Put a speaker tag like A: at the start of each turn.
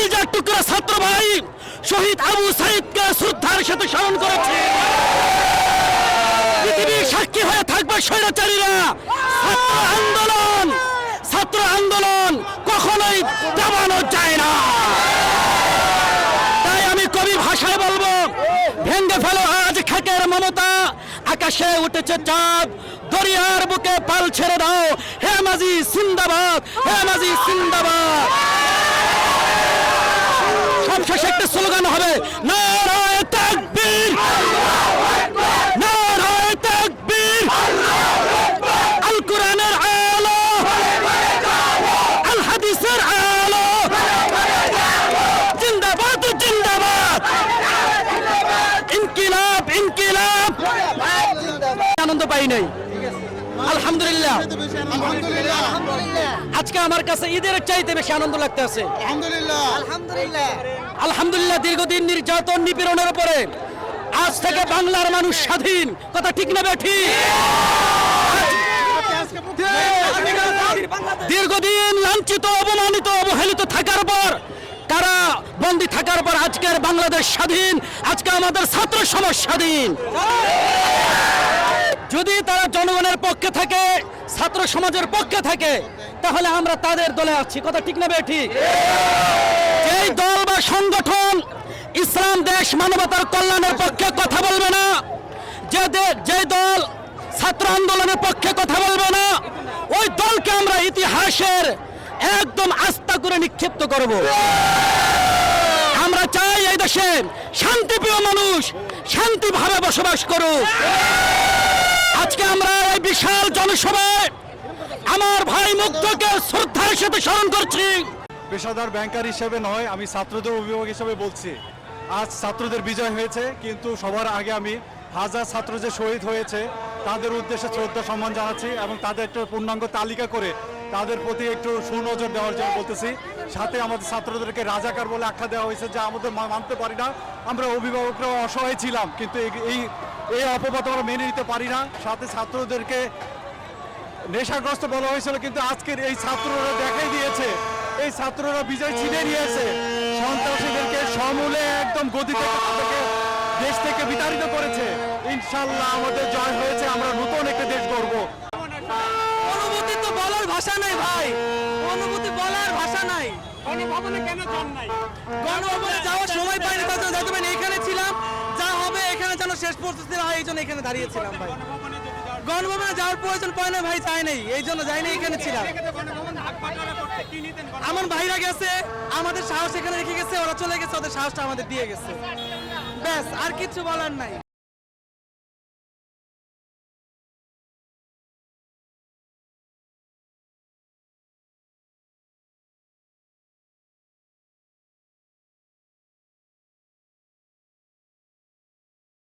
A: কলজার টুকরা ছাত্র ভাই শহীদ আবু সাইদকে শ্রদ্ধার সাথে স্মরণ করেছে। পৃথিবীর সাক্ষী হয়ে থাকবে স্বৈরাচারীরা। ছাত্র আন্দোলন ছাত্র আন্দোলন কখনোই দাবানো যায় না। তাই আমি কবি ভাষায় বলব ভেঙ্গে ফেলো আজ খাকের মমতা, আকাশে উঠেছে চাঁদ, দরিয়ার বুকে পাল ছেড়ে দাও। হে মাঝি, সিন্দাবাদ, হে মাঝি, সিন্দাবাদ সবশেষে একটা স্লোগান হবে। আল। জিন্দাবাদ জিন্দাবাদ। আনন্দ পাই নাই। আলহামদুলিল্লাহ। আজকে আমার কাছে ঈদের চাইতে বেশি আনন্দ লাগতে আছে।
B: আলহামদুলিল্লাহ।
A: আলহামদুলিল্লাহ। দীর্ঘদিন নির্যাতন নিপীড়নের উপরে আজ থেকে বাংলার মানুষ স্বাধীন। কথা ঠিক না ঠিক দীর্ঘদিন লাঞ্ছিত অপমানিত অবহেলিত থাকার পর তারা বন্দি থাকার পর আজকের বাংলাদেশ স্বাধীন? আজকে আমাদের ছাত্র সমাজ স্বাধীন। যদি তারা জনগণের পক্ষে থাকে ছাত্র সমাজের পক্ষে থাকে, তাহলে আমরা তাদের দলে আছি। কথা ঠিক না বে ঠিক? যেই দল বা সংগঠন ইসলাম, দেশ, মানবতার কল্যাণের পক্ষে কথা বলবে না, যে যে দল ছাত্র আন্দোলনের পক্ষে কথা বলবে না, ওই দলকে আমরা ইতিহাসের একদম আস্থা করে নিক্ষিপ্ত করব। আমরা চাই এই দেশে শান্তিপ্রিয় মানুষ শান্তিভাবে বসবাস করুক। আজকে আমরা এই বিশাল জনসভায় আমার ভাই মুক্তকে শ্রদ্ধার সাথে স্মরণ করছি।
C: পেশাদার ব্যাংকার হিসেবে নয়, আমি ছাত্রদের অভিভাবক হিসেবে বলছি। আজ ছাত্রদের বিজয় হয়েছে, কিন্তু সবার আগে আমি হাজার ছাত্র যে শহীদ হয়েছে, তাদের উদ্দেশ্যে শ্রদ্ধা সম্মান জানাচ্ছি এবং তাদের একটা পূর্ণাঙ্গ তালিকা করে তাদের প্রতি একটু সুনজর দেওয়ার জন্য বলতেছি। সাথে আমাদের ছাত্রদেরকে রাজাকার বলে আখ্যা দেওয়া হয়েছে, যা আমাদের মানতে পারি না। আমরা অভিভাবকরা অসহায় ছিলাম, কিন্তু এই- এই অপবাদ আমরা মেনে নিতে পারি না। সাথে ছাত্রদেরকে নেশাগ্রস্ত বলা হয়েছিল কিন্তু আজকের এই ছাত্ররা দেখাই দিয়েছে। এই ছাত্ররা বিজয় ছিনে নিয়েছে। সন্ত্রাসীদেরকে সমূলে একদম গদি থেকে তাদেরকে দেশ থেকে বিতাড়িত করেছে। ইনশাল্লাহ আমাদের জয় হয়েছে আমরা নতুন একটা দেশ গড়ব।
D: অনুভূতি তো বলার ভাষা নাই ভাই। অনুভূতি বলার ভাষা নাই। গণভবনে যাওয়ার সময় পাইনি তার জন্য এখানে ছিলাম যা হবে এখানে যেন শেষ পরিস্থিতি হয় এই জন্য এখানে দাঁড়িয়েছিলাম ভাই। গণভবনে যাওয়ার প্রয়োজন পড়ে না ভাই চাই নাই। এই জন্য যাই নাই, এখানে ছিলাম। আমার ভাইরা গেছে, আমাদের সাহস এখানে রেখে গেছে, ওরা চলে গেছে, ওদের সাহসটা আমাদের দিয়ে গেছে। ব্যাস, আর কিছু বলার নাই।